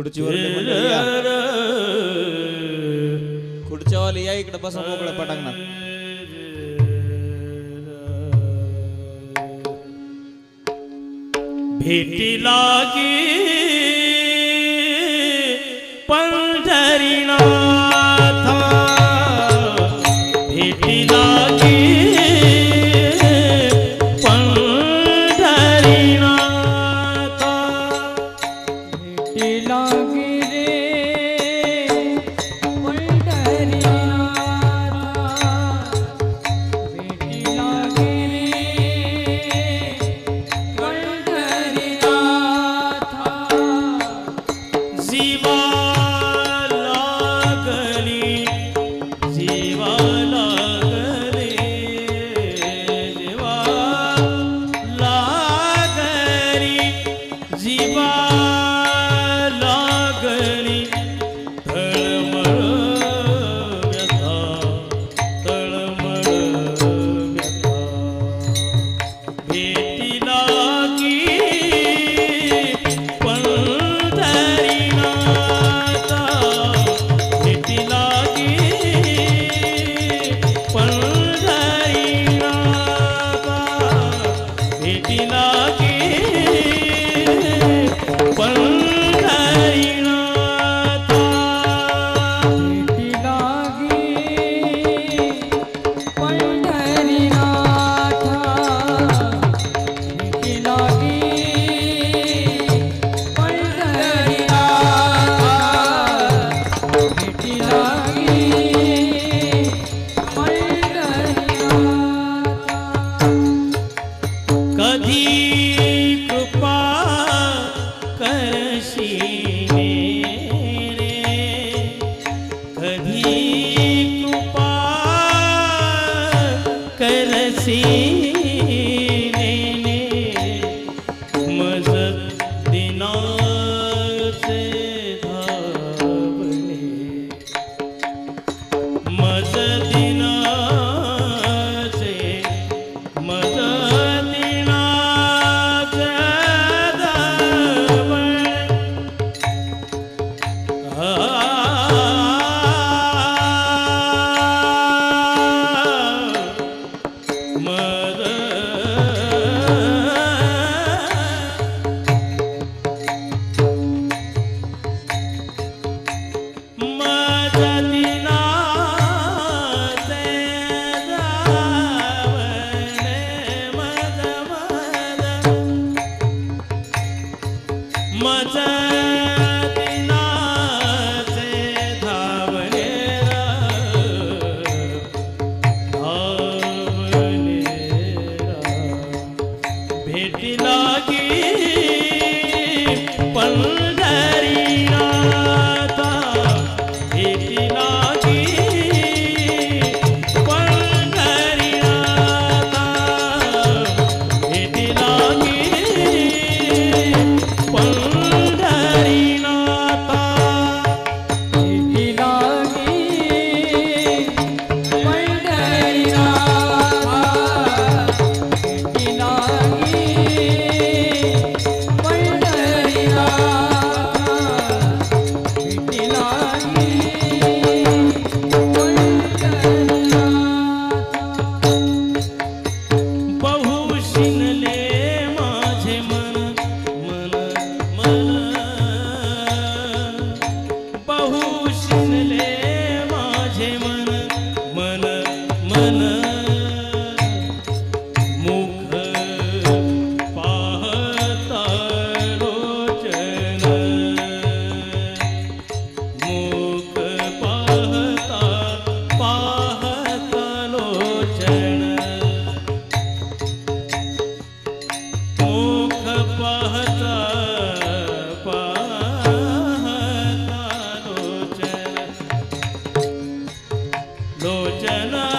खुर्चीवर खुर्च्यावाले या. इकडे बसा मोकळ्या पटांगणात. भेटी लागी पंढरीना 你。கண் लोचना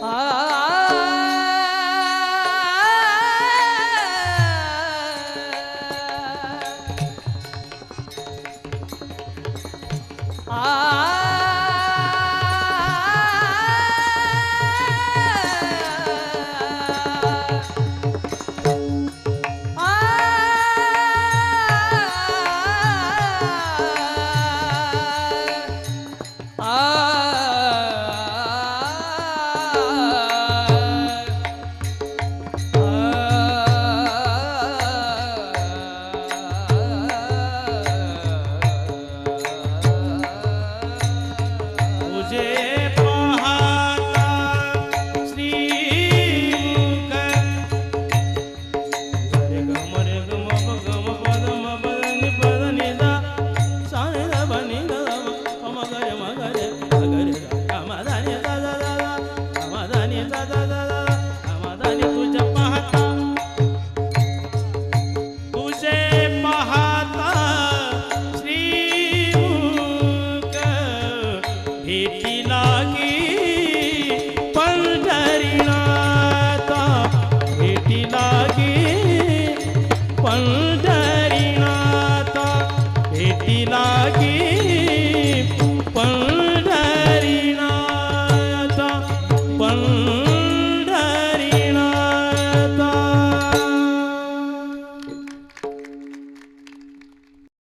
啊啊啊